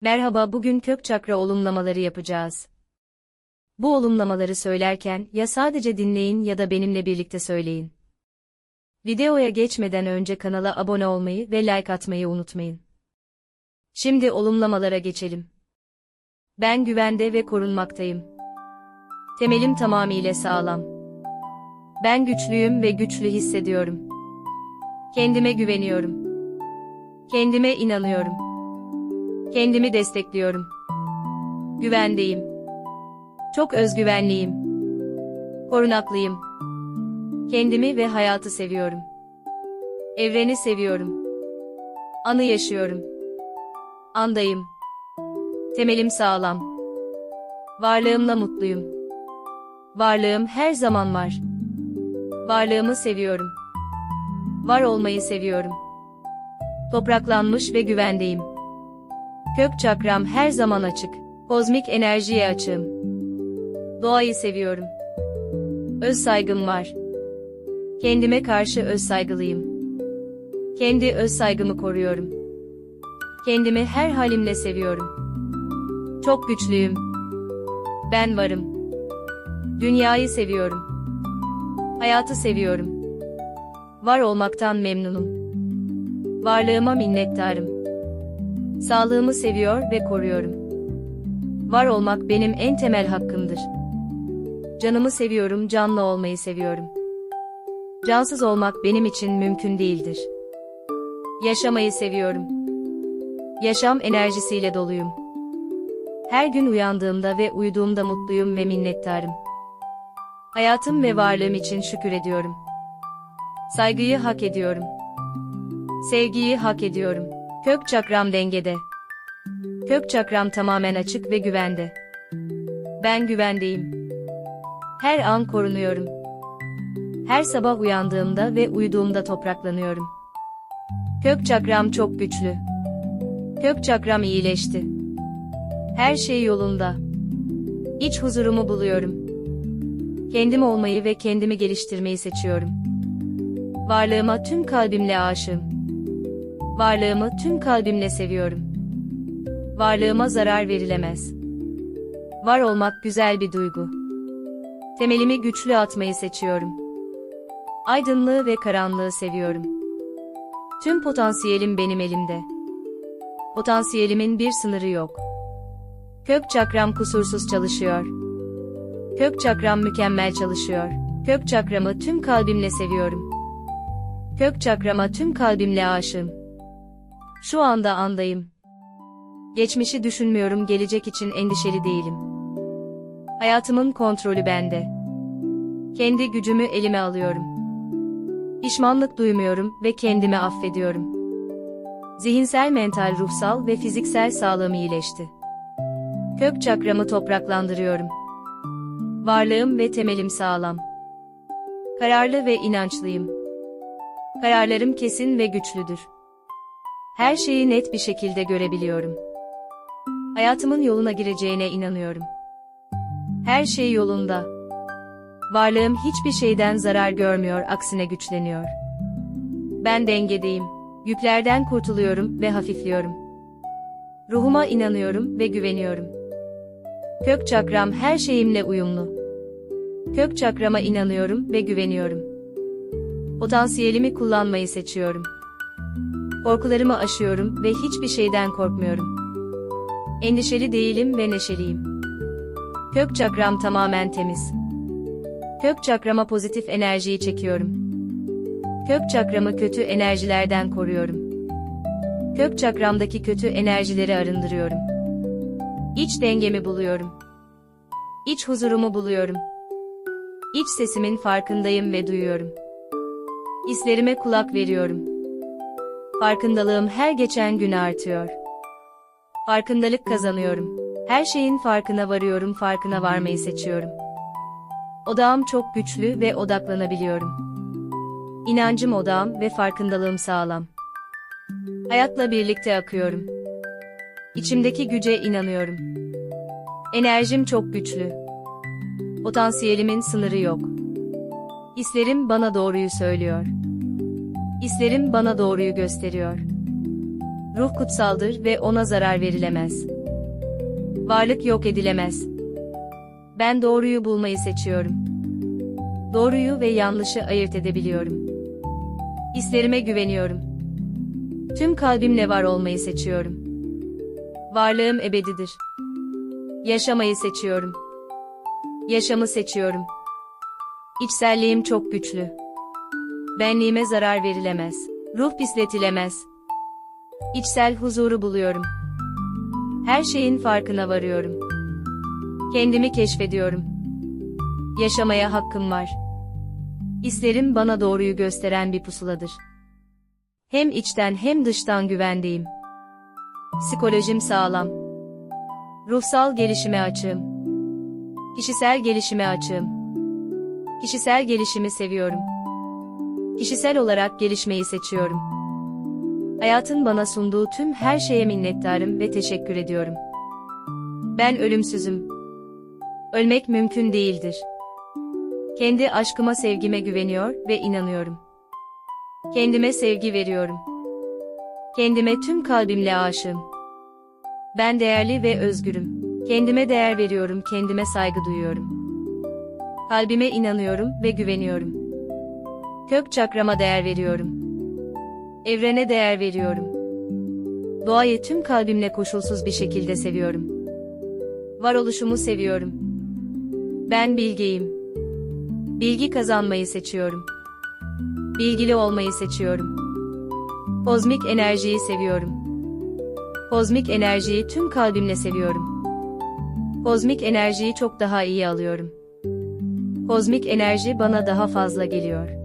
Merhaba, bugün kök çakra olumlamaları yapacağız. Bu olumlamaları söylerken ya sadece dinleyin ya da benimle birlikte söyleyin. Videoya geçmeden önce kanala abone olmayı ve like atmayı unutmayın. Şimdi olumlamalara geçelim. Ben güvende ve korunmaktayım. Temelim tamamıyla sağlam. Ben güçlüyüm ve güçlü hissediyorum. Kendime güveniyorum. Kendime inanıyorum. Kendimi destekliyorum. Güvendeyim. Çok özgüvenliyim. Korunaklıyım. Kendimi ve hayatı seviyorum. Evreni seviyorum. Anı yaşıyorum. Andayım. Temelim sağlam. Varlığımla mutluyum. Varlığım her zaman var. Varlığımı seviyorum. Var olmayı seviyorum. Topraklanmış ve güvendeyim. Kök çakram her zaman açık. Kozmik enerjiye açığım. Doğayı seviyorum. Öz saygım var. Kendime karşı öz saygılıyım. Kendi öz saygımı koruyorum. Kendimi her halimle seviyorum. Çok güçlüyüm. Ben varım. Dünyayı seviyorum. Hayatı seviyorum. Var olmaktan memnunum. Varlığıma minnettarım. Sağlığımı seviyor ve koruyorum. Var olmak benim en temel hakkımdır. Canımı seviyorum, canlı olmayı seviyorum. Cansız olmak benim için mümkün değildir. Yaşamayı seviyorum. Yaşam enerjisiyle doluyum. Her gün uyandığımda ve uyuduğumda mutluyum ve minnettarım. Hayatım ve varlığım için şükür ediyorum. Saygıyı hak ediyorum. Sevgiyi hak ediyorum. Kök çakram dengede. Kök çakram tamamen açık ve güvende. Ben güvendeyim. Her an korunuyorum. Her sabah uyandığımda ve uyuduğumda topraklanıyorum. Kök çakram çok güçlü. Kök çakram iyileşti. Her şey yolunda. İç huzurumu buluyorum. Kendim olmayı ve kendimi geliştirmeyi seçiyorum. Varlığıma tüm kalbimle aşığım. Varlığımı tüm kalbimle seviyorum. Varlığıma zarar verilemez. Var olmak güzel bir duygu. Temelimi güçlü atmayı seçiyorum. Aydınlığı ve karanlığı seviyorum. Tüm potansiyelim benim elimde. Potansiyelimin bir sınırı yok. Kök çakram kusursuz çalışıyor. Kök çakram mükemmel çalışıyor. Kök çakramı tüm kalbimle seviyorum. Kök çakrama tüm kalbimle aşığım. Şu anda andayım. Geçmişi düşünmüyorum, gelecek için endişeli değilim. Hayatımın kontrolü bende. Kendi gücümü elime alıyorum. Pişmanlık duymuyorum ve kendimi affediyorum. Zihinsel, mental, ruhsal ve fiziksel sağlığım iyileşti. Kök çakramı topraklandırıyorum. Varlığım ve temelim sağlam. Kararlı ve inançlıyım. Kararlarım kesin ve güçlüdür. Her şeyi net bir şekilde görebiliyorum. Hayatımın yoluna gireceğine inanıyorum. Her şey yolunda. Varlığım hiçbir şeyden zarar görmüyor, aksine güçleniyor. Ben dengedeyim. Yüklerden kurtuluyorum ve hafifliyorum. Ruhuma inanıyorum ve güveniyorum. Kök çakram her şeyimle uyumlu. Kök çakrama inanıyorum ve güveniyorum. Potansiyelimi kullanmayı seçiyorum. Korkularımı aşıyorum ve hiçbir şeyden korkmuyorum. Endişeli değilim ve neşeliyim. Kök çakram tamamen temiz. Kök çakrama pozitif enerjiyi çekiyorum. Kök çakramı kötü enerjilerden koruyorum. Kök çakramdaki kötü enerjileri arındırıyorum. İç dengemi buluyorum. İç huzurumu buluyorum. İç sesimin farkındayım ve duyuyorum. Hislerime kulak veriyorum. Farkındalığım her geçen gün artıyor. Farkındalık kazanıyorum. Her şeyin farkına varıyorum, farkına varmayı seçiyorum. Odağım çok güçlü ve odaklanabiliyorum. İnancım odağım ve farkındalığım sağlam. Hayatla birlikte akıyorum. İçimdeki güce inanıyorum. Enerjim çok güçlü. Potansiyelimin sınırı yok. Hislerim bana doğruyu söylüyor. Hislerim bana doğruyu gösteriyor. Ruh kutsaldır ve ona zarar verilemez. Varlık yok edilemez. Ben doğruyu bulmayı seçiyorum. Doğruyu ve yanlışı ayırt edebiliyorum. Hislerime güveniyorum. Tüm kalbimle var olmayı seçiyorum. Varlığım ebedidir. Yaşamayı seçiyorum. Yaşamı seçiyorum. İçselliğim çok güçlü. Benliğime zarar verilemez. Ruh pisletilemez. İçsel huzuru buluyorum. Her şeyin farkına varıyorum. Kendimi keşfediyorum. Yaşamaya hakkım var. İslerim bana doğruyu gösteren bir pusuladır. Hem içten hem dıştan güvendeyim. Psikolojim sağlam. Ruhsal gelişime açığım. Kişisel gelişime açığım. Kişisel gelişimi seviyorum. Kişisel olarak gelişmeyi seçiyorum. Hayatın bana sunduğu tüm her şeye minnettarım ve teşekkür ediyorum. Ben ölümsüzüm. Ölmek mümkün değildir. Kendi aşkıma sevgime güveniyor ve inanıyorum. Kendime sevgi veriyorum. Kendime tüm kalbimle aşığım. Ben değerli ve özgürüm. Kendime değer veriyorum, kendime saygı duyuyorum. Kalbime inanıyorum ve güveniyorum. Kök çakrama değer veriyorum. Evrene değer veriyorum. Doğayı tüm kalbimle koşulsuz bir şekilde seviyorum. Varoluşumu seviyorum. Ben bilgeyim. Bilgi kazanmayı seçiyorum. Bilgili olmayı seçiyorum. Kozmik enerjiyi seviyorum. Kozmik enerjiyi tüm kalbimle seviyorum. Kozmik enerjiyi çok daha iyi alıyorum. Kozmik enerji bana daha fazla geliyor.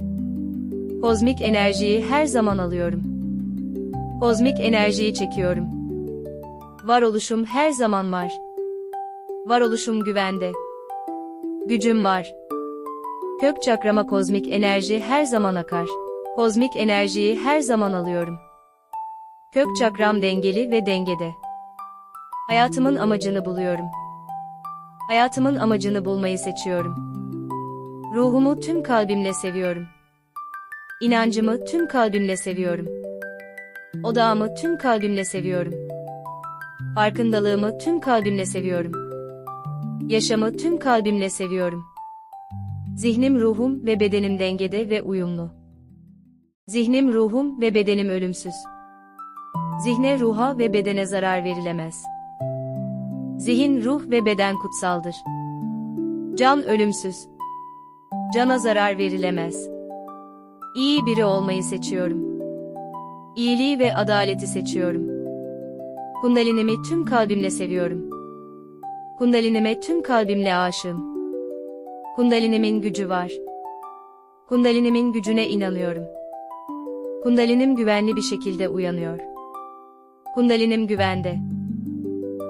Kozmik enerjiyi her zaman alıyorum. Kozmik enerjiyi çekiyorum. Varoluşum her zaman var. Varoluşum güvende. Gücüm var. Kök çakrama kozmik enerji her zaman akar. Kozmik enerjiyi her zaman alıyorum. Kök çakram dengeli ve dengede. Hayatımın amacını buluyorum. Hayatımın amacını bulmayı seçiyorum. Ruhumu tüm kalbimle seviyorum. İnancımı tüm kalbimle seviyorum. Odağımı tüm kalbimle seviyorum. Farkındalığımı tüm kalbimle seviyorum. Yaşamı tüm kalbimle seviyorum. Zihnim, ruhum ve bedenim dengede ve uyumlu. Zihnim, ruhum ve bedenim ölümsüz. Zihne, ruha ve bedene zarar verilemez. Zihin, ruh ve beden kutsaldır. Can ölümsüz. Cana zarar verilemez. İyi biri olmayı seçiyorum. İyiliği ve adaleti seçiyorum. Kundalinimi tüm kalbimle seviyorum. Kundalinime tüm kalbimle aşığım. Kundalinimin gücü var. Kundalinimin gücüne inanıyorum. Kundalinim güvenli bir şekilde uyanıyor. Kundalinim güvende.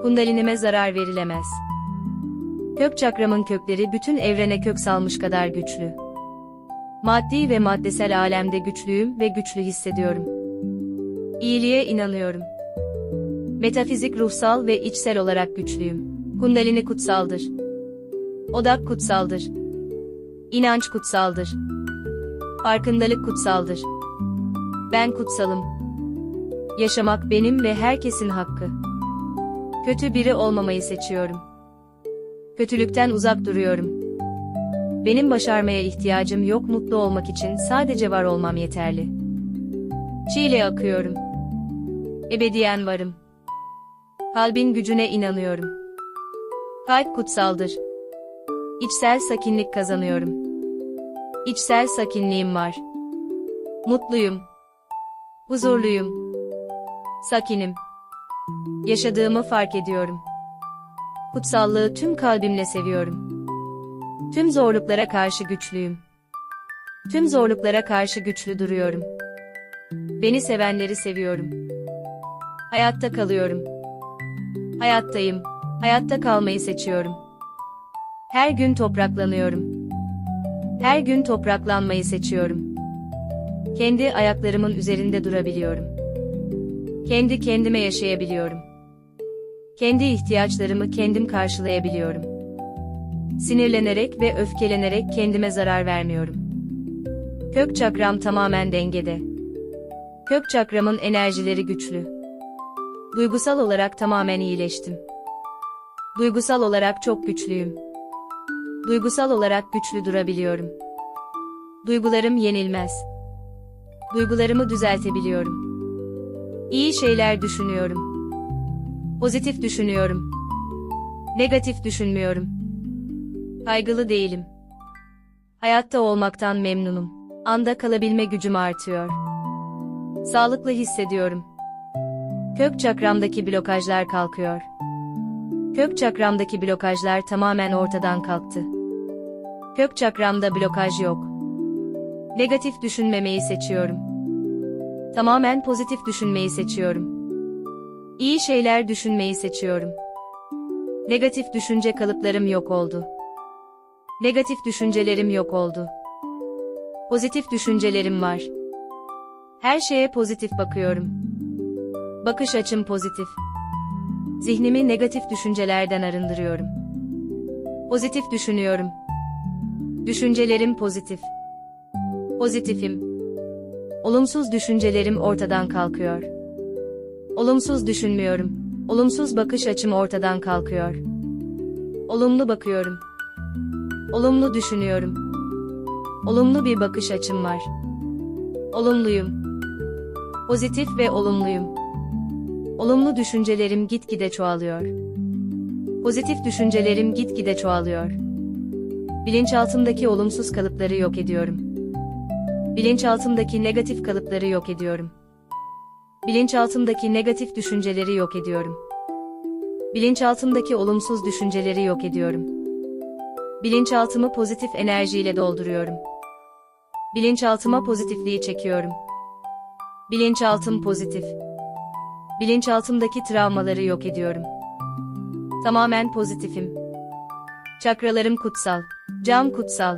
Kundalinime zarar verilemez. Kök çakramın kökleri bütün evrene kök salmış kadar güçlü. Maddi ve maddesel alemde güçlüyüm ve güçlü hissediyorum. İyiliğe inanıyorum. Metafizik ruhsal ve içsel olarak güçlüyüm. Kundalini kutsaldır. Odak kutsaldır. İnanç kutsaldır. Farkındalık kutsaldır. Ben kutsalım. Yaşamak benim ve herkesin hakkı. Kötü biri olmamayı seçiyorum. Kötülükten uzak duruyorum. Benim başarmaya ihtiyacım yok mutlu olmak için sadece var olmam yeterli. Çiğle akıyorum. Ebediyen varım. Kalbin gücüne inanıyorum. Kalp kutsaldır. İçsel sakinlik kazanıyorum. İçsel sakinliğim var. Mutluyum. Huzurluyum. Sakinim. Yaşadığımı fark ediyorum. Kutsallığı tüm kalbimle seviyorum. Tüm zorluklara karşı güçlüyüm. Tüm zorluklara karşı güçlü duruyorum. Beni sevenleri seviyorum. Hayatta kalıyorum. Hayattayım. Hayatta kalmayı seçiyorum. Her gün topraklanıyorum. Her gün topraklanmayı seçiyorum. Kendi ayaklarımın üzerinde durabiliyorum. Kendi kendime yaşayabiliyorum. Kendi ihtiyaçlarımı kendim karşılayabiliyorum. Sinirlenerek ve öfkelenerek kendime zarar vermiyorum. Kök çakram tamamen dengede. Kök çakramın enerjileri güçlü. Duygusal olarak tamamen iyileştim. Duygusal olarak çok güçlüyüm. Duygusal olarak güçlü durabiliyorum. Duygularım yenilmez. Duygularımı düzeltebiliyorum. İyi şeyler düşünüyorum. Pozitif düşünüyorum. Negatif düşünmüyorum. Kaygılı değilim. Hayatta olmaktan memnunum. Anda kalabilme gücüm artıyor. Sağlıklı hissediyorum. Kök çakramdaki blokajlar kalkıyor. Kök çakramdaki blokajlar tamamen ortadan kalktı. Kök çakramda blokaj yok. Negatif düşünmemeyi seçiyorum. Tamamen pozitif düşünmeyi seçiyorum. İyi şeyler düşünmeyi seçiyorum. Negatif düşünce kalıplarım yok oldu. Negatif düşüncelerim yok oldu. Pozitif düşüncelerim var. Her şeye pozitif bakıyorum. Bakış açım pozitif. Zihnimi negatif düşüncelerden arındırıyorum. Pozitif düşünüyorum. Düşüncelerim pozitif. Pozitifim. Olumsuz düşüncelerim ortadan kalkıyor. Olumsuz düşünmüyorum. Olumsuz bakış açım ortadan kalkıyor. Olumlu bakıyorum. Olumlu düşünüyorum. Olumlu bir bakış açım var. Olumluyum. Pozitif ve olumluyum. Olumlu düşüncelerim gitgide çoğalıyor. Pozitif düşüncelerim gitgide çoğalıyor. Bilinçaltımdaki olumsuz kalıpları yok ediyorum. Bilinçaltımdaki negatif kalıpları yok ediyorum. Bilinçaltımdaki negatif düşünceleri yok ediyorum. Bilinçaltımdaki olumsuz düşünceleri yok ediyorum. Bilinçaltımı pozitif enerjiyle dolduruyorum. Bilinçaltıma pozitifliği çekiyorum. Bilinçaltım pozitif. Bilinçaltımdaki travmaları yok ediyorum. Tamamen pozitifim. Çakralarım kutsal. Cam kutsal.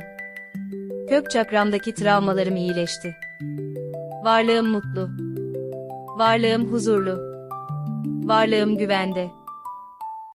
Kök çakramdaki travmalarım iyileşti. Varlığım mutlu. Varlığım huzurlu. Varlığım güvende.